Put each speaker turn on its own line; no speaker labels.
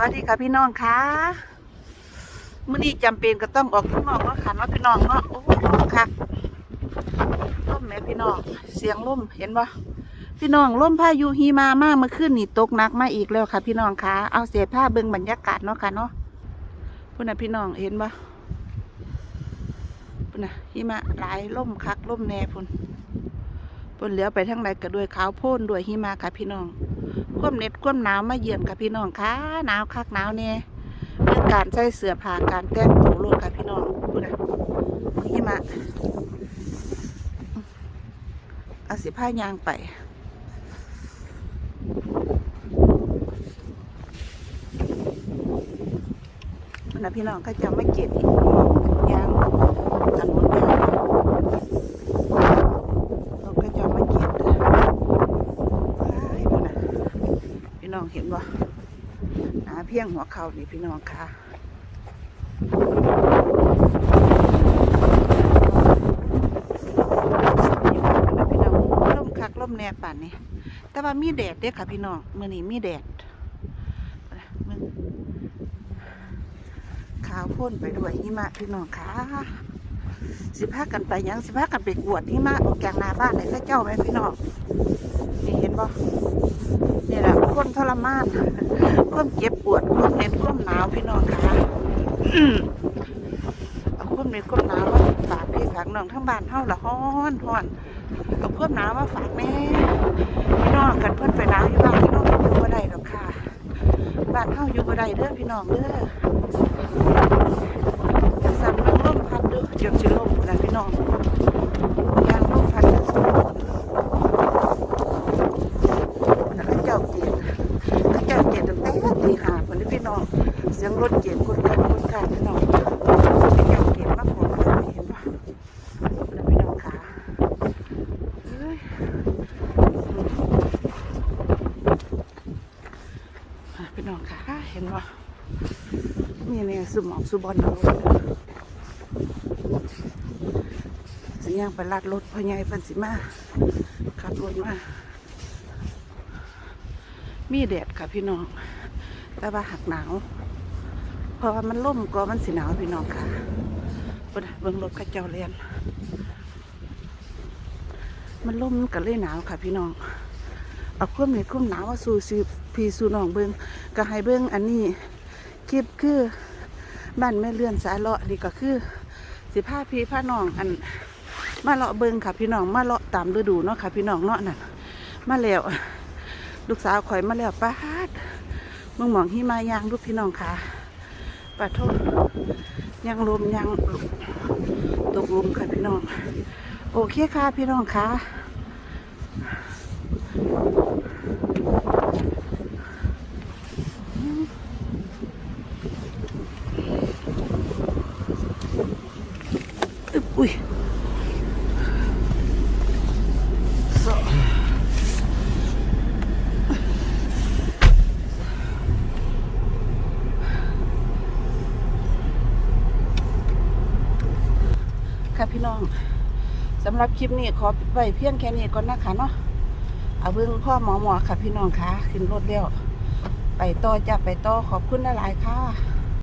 วัสดีค่ะพี่น้องค่ะมื่อนี้จำเป็นก็ต้องออกข้างนอกเนาะค่ะเนาะพี่น้องเนาะโอ้โหค่ะล่มแม่พี่น้องเสียงล่มเห็นปะพี่น้องล่มพายุฮีมามากเมื่อคืนนี่ตกหนักมาอีกแล้วค่ะ พี่น้องค่ะเอาเสียผ้าเบิ่งบรรยากาศเนาะค่ะเนาะพุ่นน่ะพี่น้องเห็นปะพุ่นน่ะหิมะหลายล่มคักล่มแน่พุ่น นเหลือไปทั้งไหนก็ด้วยขาวโพ่นด้วยหิมะค่ะพี่น้องควมเน็ดควมหนาวมาเยือนค่ะพี่น้องค่ะหนาวคักหนาวเนี่ยเรื่องการใส่เสื้อผ้าการแต่งตัวรถค่ะพี่น้องพูนะนี่มาเอาสิผ้ายางไปนะพี่น้องก็จะไม่เก็บอีกยางถนนยางเราก็จะไม่เก็บเด้อ ไปดูนะพี่น้ องเห็นบ่หนาเพียงหัวเข่านี่พี่น้องค่ะพี่น้องล่มคักล่มแนบป่านนี้ แต่ว่ามีแดดเด้ค่ะพี่น้องมื้อนี้มีแดดขาวพ่นไปด้วยหิมะพี่น้องค่ะ สิพากันไปยังสิพากันไปกวดหิมะออกจากหน้าบ้านไหนข้าเจ้าไหมพี่น้องนี่เห็นบ่นี่แหละคนทรมานความเจ็บปวดความเหน็ดความหนาวพี่น้องค่ะเอาความเหน็ดความหนาวมาฝากพี่ฝากน้องทั้งบ้านเฮาละฮ้อนฮ้อนเอาความหนาวมาฝากแม่พี่น้องกันเพิ่นไปหนาวอยู่บ้านพี่น้องอยู่บ่ได้ดอกค่ะบ้านเฮาอยู่บ่ได้เด้อพี่น้องเด้อจะสั่นเรื่องลม พัดเด้อเจียงสิลมนะพี่น้องยางลมพัดจะสิลมแล้วก็เจ้าเกียรติก็เจ้าเกียรติตั้งแต่ตีหาคนที่พี่น้องเสียงรถเกียรติคนกันคนกันพี่น้องเจ้าเกียรติมากกว่เห็นปะแล้วพี่น้องขาพี่น้องขาเห็นปะนี่เนี่ยสุหมองสุบอลเอาสิ ย่างไปลัดรถพ่อใหญ่เพันสิมาขับรถมามีแดดค่ะพี่น้อง แต่ว่าหักหนาว เพราะว่ามันล่มก็มันสิหนาวพี่น้องค่ะเบิ่งเบิ่งรถเข้าเจ้าเรียน มันล่มมันเลยหนาวค่ะพี่น้อง เอาความเหน็ดความหนาวมาสู่สิพี่สู่น้องเบิ่งก็ให้เบิ่งอันนี้คลิปคือบ้านแม่เลื่อนสายเลาะนี่ก็คือ สิผ้าพี่ผ้าน้องอัน มาเลาะเบิ่งค่ะพี่น้องมาเลาะตามฤดูเนาะค่ะพี่น้องเนาะนั่นมาแล้วลูกสาวข่อยมาแล้วป้าดมึงหมองหิมายางลูกพี่น้องค่ะปาโทษยังลมยังตกลมค่ะพี่น้อง โอเคค่ะพี่น้องค่ะอุ้ย ค่ะพี่น้องสำหรับคลิปนี้ขอปิดไว้เพียงแค่นี้ก่อนนะคะเนาะเอาเบิ่งพ่อหมอหมอค่ะพี่น้องค่ะขึ้นรถแล้วไปต่อจะไปต่อขอบคุณหลายๆค่ะ